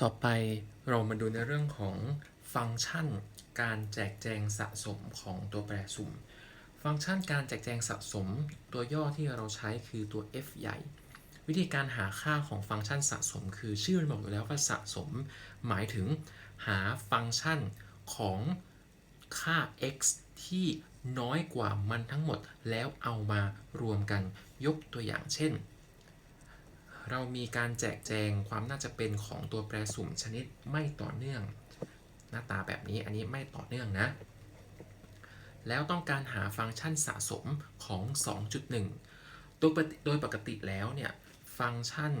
ต่อไปเรามาดูในเรื่องของฟังก์ชันการแจกแจงสะสมของตัวแปรสุ่ม ฟังก์ชันการแจกแจงสะสม ตัวย่อที่เราใช้คือตัว f ใหญ่ วิธีการหาค่าของฟังก์ชันสะสม คือชื่อมันบอกอยู่แล้วว่าสะสม หมายถึงหาฟังก์ชันของค่า x ที่น้อยกว่ามันทั้งหมดแล้วเอามารวมกันยกตัวอย่างเช่น เรามีการแจกแจงความน่าจะเป็นของตัวแปรสุ่มชนิดไม่ต่อเนื่อง หน้าตาแบบนี้อันนี้ไม่ต่อเนื่องนะ แล้วต้องการหาฟังก์ชันสะสมของ 2.1โดยปกติโดยปกติแล้วเนี่ยฟังก์ชัน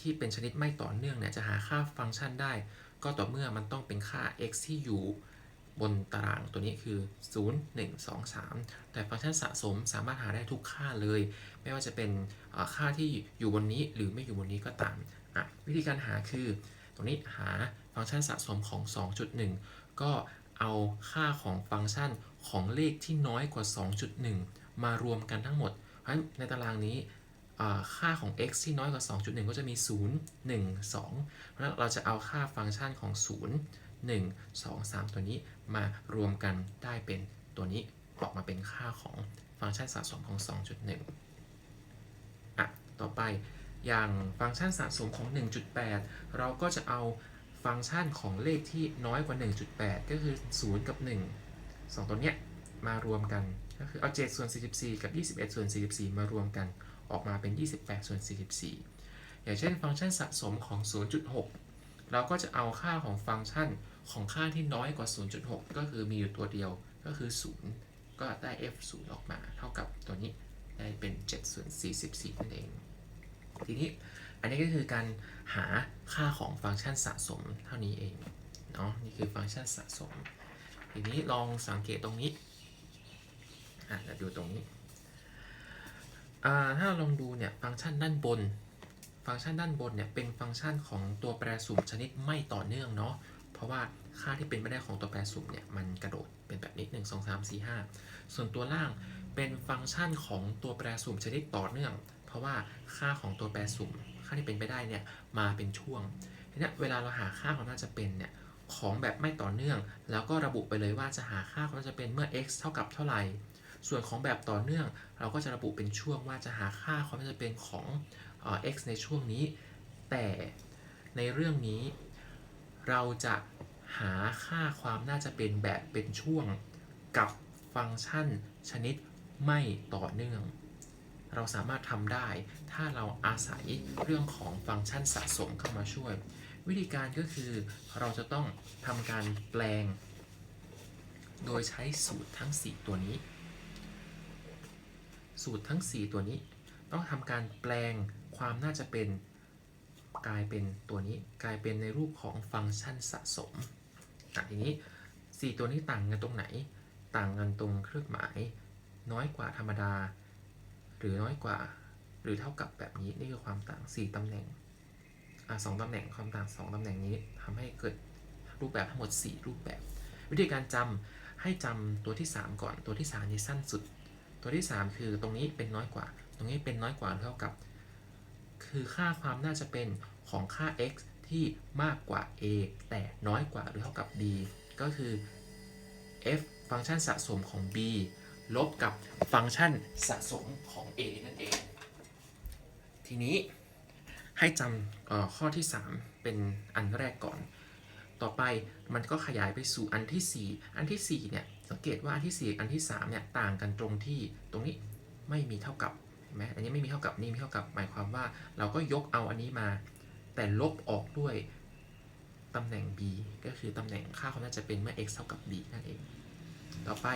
ที่เป็นชนิดไม่ต่อเนื่องเนี่ยจะหาค่าฟังก์ชันได้ ก็ต่อเมื่อมันต้องเป็นค่า x ที่อยู่ บนตารางตัวนี้คือ 0 1 2 3 แต่ฟังก์ชันสะสมสามารถหาได้ทุกค่าเลย ไม่ว่าจะเป็นค่าที่อยู่บนนี้หรือไม่อยู่บนนี้ก็ตามอะวิธีการหาคือ ตรงนี้หาฟังก์ชันสะสมของ 2.1 ก็เอาค่าของฟังก์ชันของเลขที่น้อยกว่า 2.1 มารวมกันทั้งหมด เพราะฉะนั้นในตารางนี้อ่าค่าของ x ที่น้อยกว่า 2.1 ก็จะมี 0 1 2 เพราะฉะนั้นเราจะเอาค่าฟังก์ชันของ 0 1 2 3 ตัวนี้มารวมกันได้เป็นตัวนี้ออกมาเป็นค่าของฟังก์ชันสะสมของ 2.1 อะ ต่อไปอย่างฟังก์ชันสะสมของ 1.8 เราก็จะเอาฟังก์ชันของเลขที่น้อยกว่า 1.8 ก็คือ 0 กับ 1 2 ตัวเนี้ยมารวมกันก็คือเอา7ส่วน44 กับ 21ส่วน44 มารวมกันออกมาเป็น 28ส่วน44 อย่างเช่นฟังก์ชันสะสมของ 0.6 เราก็จะเอาค่าของฟังก์ชันของค่าที่น้อยกว่า 0.6 ก็คือมีอยู่ตัวเดียวก็คือ 0 ก็ได้ f 0ออกมาเท่ากับตัวนี้ได้เป็น 7 ส่วน 44 นั่นเอง ทีนี้อันนี้ก็คือการหาค่าของฟังก์ชันสะสมเท่านี้เองเนาะนี่คือฟังก์ชันสะสม ทีนี้ลองสังเกตตรงนี้อะเดี๋ยวดูตรงนี้อ่าถ้าลองดูเนี่ยฟังก์ชันด้านบน ฟังก์ชันด้านบนเนี่ยเป็นฟังก์ชันของตัวแปรสุ่มชนิดไม่ต่อเนื่องเนาะเพราะว่าค่าที่เป็นไปได้ของตัวแปรสุ่มเนี่ยมันกระโดดเป็นแบบนี้1 2 3 4 5 ส่วนตัวล่างเป็นฟังก์ชันของตัวแปรสุ่มชนิดต่อเนื่อง เพราะว่าค่าของตัวแปรสุ่ม ค่าที่เป็นไปได้เนี่ยมาเป็นช่วงทีนี้เวลาเราหาค่าของน่าจะเป็นเนี่ยของแบบไม่ต่อเนื่อง แล้วก็ระบุไปเลยว่าจะหาค่าของน่าจะเป็นเมื่อ x เท่ากับเท่าไหร่ส่วนของแบบต่อเนื่อง เราก็จะระบุเป็นช่วงว่าจะหาค่าของน่าจะเป็นของ x ในช่วงนี้ แต่ในเรื่องนี้เราจะหาค่าความน่าจะเป็นแบบเป็นช่วงกับฟังก์ชันชนิดไม่ต่อเนื่อง เราสามารถทำได้ถ้าเราอาศัยเรื่องของฟังก์ชันสะสมเข้ามาช่วย วิธีการก็คือเราจะต้องทำการแปลง โดยใช้สูตรทั้ง 4 ตัวนี้ สูตรทั้ง 4 ตัวนี้ ต้องทำการแปลง ความน่าจะเป็นกลายเป็นตัวนี้กลายเป็นในรูปของฟังก์ชันสะสมอะทีนี้ 4 ตัวนี้ต่างกันตรงไหน ต่างกันตรงเครื่องหมาย น้อยกว่าธรรมดา หรือน้อยกว่า หรือเท่ากับแบบนี้นี่คือความต่าง 4 ตำแหน่งอะสองตำแหน่งความต่าง 2 ตำแหน่งนี้ทำให้เกิดรูปแบบทั้งหมด 4 รูปแบบ วิธีการจำให้จำตัวที่ 3 ก่อนตัวที่3นี้สั้นสุด ตัวที่ 3 คือตรงนี้เป็นน้อยกว่า ตรงนี้เป็นน้อยกว่าเท่ากับ คือค่าความน่าจะเป็นของค่า x ที่มากกว่า a แต่น้อยกว่าหรือเท่ากับ b ก็คือ f ฟังก์ชันสะสมของ b ลบกับฟังก์ชันสะสมของ a นั่นเอง ทีนี้ให้จำข้อที่ 3 เป็นอันแรกก่อน ต่อไปมันก็ขยายไปสู่อันที่ 4 อันทีสี่4 เนี่ย สังเกตว่าอันที่ 4 อันที่ 3 เนี่ย ต่างกันตรงที่ตรงนี้ไม่มีเท่ากับ ไหมอันนี้ไม่มีเท่ากับนี่มีเท่ากับ หมายความว่าเราก็ยกเอาอันนี้มา แต่ลบออกด้วยตำแหน่ง b ก็คือตำแหน่งค่าของน่าจะเป็นเมื่อ x เท่ากับ b นั่นเอง ต่อไป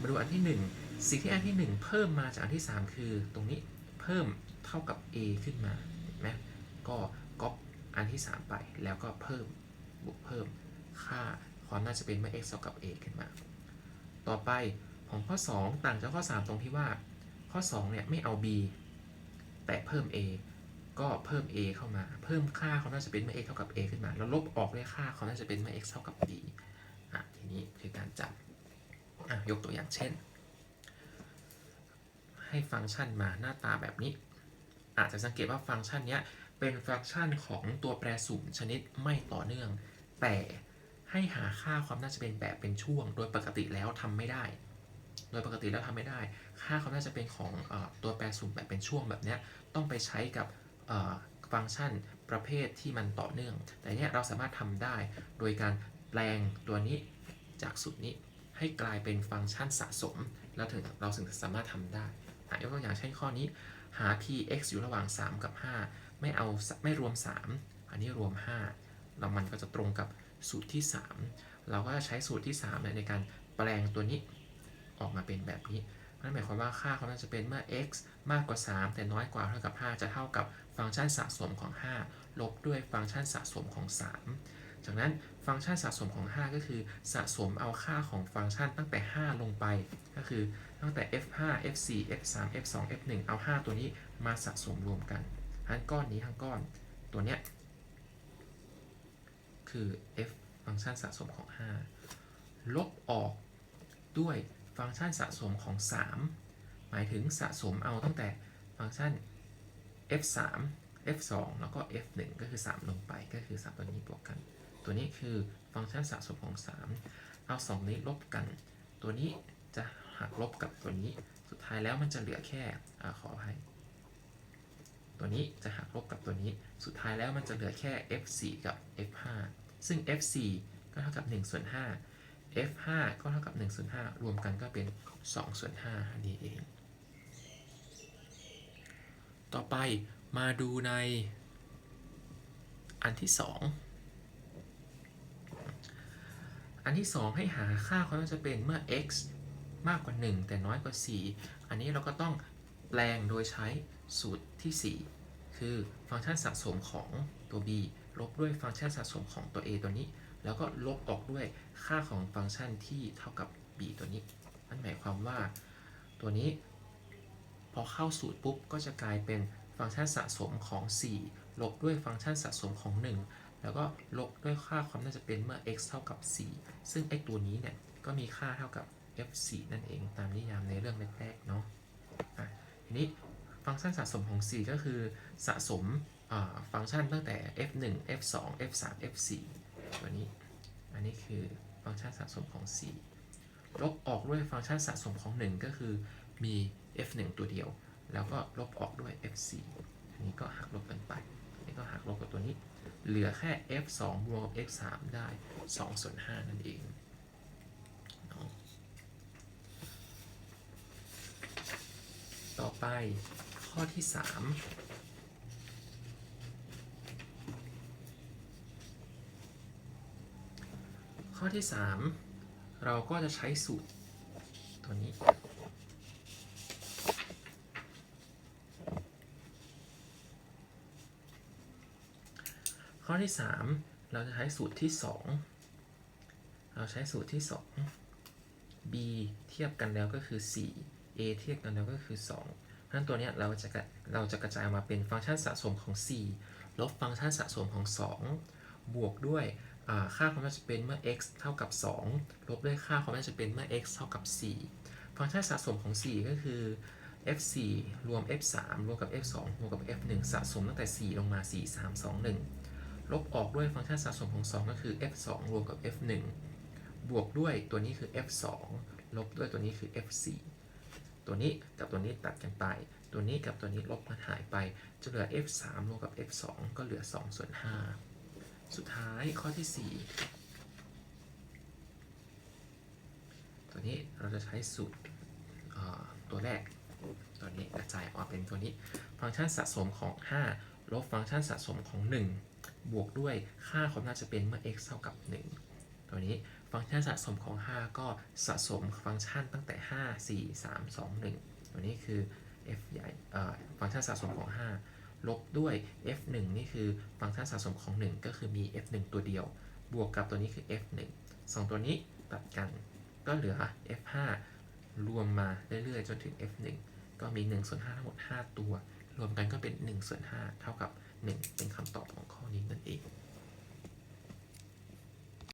มาดูอันที่ 1 สิ่งที่อันที่ 1 เพิ่มมาจากอันที่ 3 คือ ตรงนี้เพิ่มเท่ากับ a ขึ้นมาเห็นไหมก็ก๊อปอันที่ 3 ไปแล้วก็เพิ่มบวกเพิ่มค่าความน่าจะเป็นเมื่อ x เท่ากับ a ขึ้นมา ต่อไปของข้อ 2 ต่างจากข้อ 3 ตรงที่ว่า ข้อ2เนี่ยไม่เอา b แต่เพิ่ม a ก็เพิ่ม a เข้ามา เพิ่มค่าเขาน่าจะเป็นเมื่อ x เท่ากับ a ขึ้นมา แล้วลบออกด้วยค่าเขาน่าจะเป็นเมื่อ x เท่ากับ b อะทีนี้คือการจับอะยกตัวอย่างเช่น ให้ฟังก์ชันมาหน้าตาแบบนี้ อาจจะสังเกตว่าฟังก์ชันเนี้ยเป็นเป็นฟังก์ชันของตัวแปรสุ่มชนิดไม่ต่อเนื่อง แต่ให้หาค่าความน่าจะเป็นแบบเป็นช่วง โดยปกติแล้วทำไม่ได้ โดยปกติแล้วทำไม่ได้ ค่าควาน่าจะเป็นของอตัวแปรสุ่มแบบเป็นช่วงแบบนี้ต้องไปใช้กับฟังก์ชันประเภทที่มันต่อเนื่อง แต่เนี้ยเราสามารถทำได้โดยการแปลงตัวนี้จากสูตรนี้ให้กลายเป็นฟังก์ชันสะสม แล้วถึงเราถึงสามารถทำได้อะยกตัวอย่างเช่นข้อนี้ หา px อยู่ระหว่าง 3 กับ 5 ไม่เอาไม่รวม 3 อันนี้รวม 5 แล้วมันก็จะตรงกับสูตรที่ 3 เราก็จะใช้สูตรที่3ในการแปลงตัวนี้ ออกมาเป็นแบบนี้นั่นหมายความว่าค่าของมันจะเป็นเมื่อ x มากกว่า 3 แต่น้อยกว่าเท่ากับ 5 จะเท่ากับฟังก์ชันสะสมของ 5 ลบด้วยฟังก์ชันสะสมของ 3 จากนั้นฟังก์ชันสะสมของ 5 ก็คือสะสมเอาค่าของฟังก์ชันตั้งแต่ 5 ลงไป ก็คือตั้งแต่ f5 f4 f3 f2 f1 เอา 5 ตัวนี้มาสะสมรวมกันทั้งก้อนนี้ทั้งก้อนตัวเนี้ยคือ f ฟังก์ชันสะสมของ 5 ลบออกด้วย ฟังก์ชันสะสมของ 3 หมายถึงสะสมเอาตั้งแต่ฟังก์ชัน f3 f2 แล้วก็ f1 ก็คือ 3 ลงไปก็คือ 3 ตัวนี้บวกกัน ตัวนี้คือฟังก์ชันสะสมของ 3 เอา 2 นี้ลบกัน ตัวนี้จะหักลบกับตัวนี้ สุดท้ายแล้วมันจะเหลือแค่อขออภัยตัวนี้จะหักลบกับตัวนี้ สุดท้ายแล้วมันจะเหลือแค่ f4 กับ f5 ซึ่ง f4 ก็เท่ากับ1ส่วน5 f5 ก็เท่ากับ1ส่วน5รวมกันก็เป็น2ส่วน5นี่เอง ต่อไปมาดูในอันที่ 2 อันที่ 2 ให้หาค่าความน่าจะเป็นเมื่อ x มากกว่า 1 แต่น้อยกว่า 4 อันนี้เราก็ต้องแปลงโดยใช้สูตรที่ 4 คือฟังก์ชันสะสมของตัว b ลบด้วยฟังก์ชันสะสมของตัว a ตัวนี้ แล้วก็ลบออกด้วยค่าของฟังก์ชันที่เท่ากับ b ตัวนี้นั่นหมายความว่าตัวนี้ พอเข้าสูตรปุ๊บก็จะกลายเป็นฟังก์ชันสะสมของ 4 ลบด้วยฟังก์ชันสะสมของ 1 แล้วก็ลบด้วยค่าความน่าจะเป็นเมื่อ x เท่ากับ 4 ซึ่งไอตัวนี้เนี่ยก็มีค่าเท่ากับ f4 นั่นเองตามนิยามในเรื่องแรกๆเนาะอะทีนี้ฟังก์ชันสะสมของ 4 ก็คือสะสมฟังก์ชันตั้งแต่ f1 f2 f3 f4 ตัวนี้ อันนี้คือฟังก์ชันสะสมของ 4 ลบออกด้วยฟังก์ชันสะสมของ 1 ก็คือมี f1 ตัวเดียว แล้วก็ลบออกด้วย f4 อันนี้ก็หักลบกันไปอันนี้ก็หักลบกับตัวนี้ เหลือแค่ f2 บวกกับ f3 ได้2ส่วน5นั่นเองต่อไปข้อที่ 3 ข้อที่ 3 เราก็จะใช้สูตรตัวนี้ ข้อที่ 3 เราจะใช้สูตรที่ 2 เราใช้สูตรที่ 2 b เทียบกันแล้วก็คือ 4 a เทียบกันแล้วก็คือ 2 เพราะนั้นตัวนี้เราจะกระเราจะกระจายมาเป็นฟังก์ชันสะสมของ 4 ลบฟังก์ชันสะสมของ 2 บวกด้วย ค่าความน่าจะเป็นเมื่อ x เท่ากับ 2 ลบด้วยค่าความน่าจะเป็นเมื่อ x เท่ากับ 4 ฟังก์ชันสะสมของ 4 ก็คือ f4 รวม f3 รวมกับ f2 รวมกับ f1 สะสมตั้งแต่ 4 ลงมา 4 3 2 1 ลบออกด้วยฟังก์ชันสะสมของ 2 ก็คือ f2 รวมกับ f1 บวกด้วยตัวนี้คือ f2 ลบด้วยตัวนี้คือ f4 ตัวนี้กับตัวนี้ตัดกันไป ตัวนี้กับตัวนี้ลบมันหายไปจะเหลือ f3 รวมกับ f2 ก็เหลือ 2 ส่วน 5 สุดท้ายข้อที่ 4 ตัวนี้เราจะใช้สูตรตัวแรก ตัวนี้กระจายออกเป็นตัวนี้ ฟังก์ชันสะสมของ 5 ลบฟังก์ชันสะสมของ 1 บวกด้วยค่าความน่าจะเป็นเมื่อ x เท่ากับ 1 ตัวนี้ฟังก์ชันสะสมของ 5 ก็สะสมฟังก์ชันตั้งแต่ 5 4 3 2 1 ตัวนี้คือ f ใหญ่ฟังก์ชันสะสมของ 5 ลบด้วย f1 นี่คือฟังก์ชันสะสมของ 1 ก็คือมี f1 ตัวเดียว บวกกับตัวนี้คือ f1 สองตัวนี้ตัดกัน ก็เหลือ f5 รวมมาเรื่อยๆ จนถึง f1 ก็มี1ส่วน5ทั้งหมด 5 ตัว รวมกันก็เป็น1ส่วน5เท่ากับ 1 เป็นคำตอบของข้อนี้นั่นเอง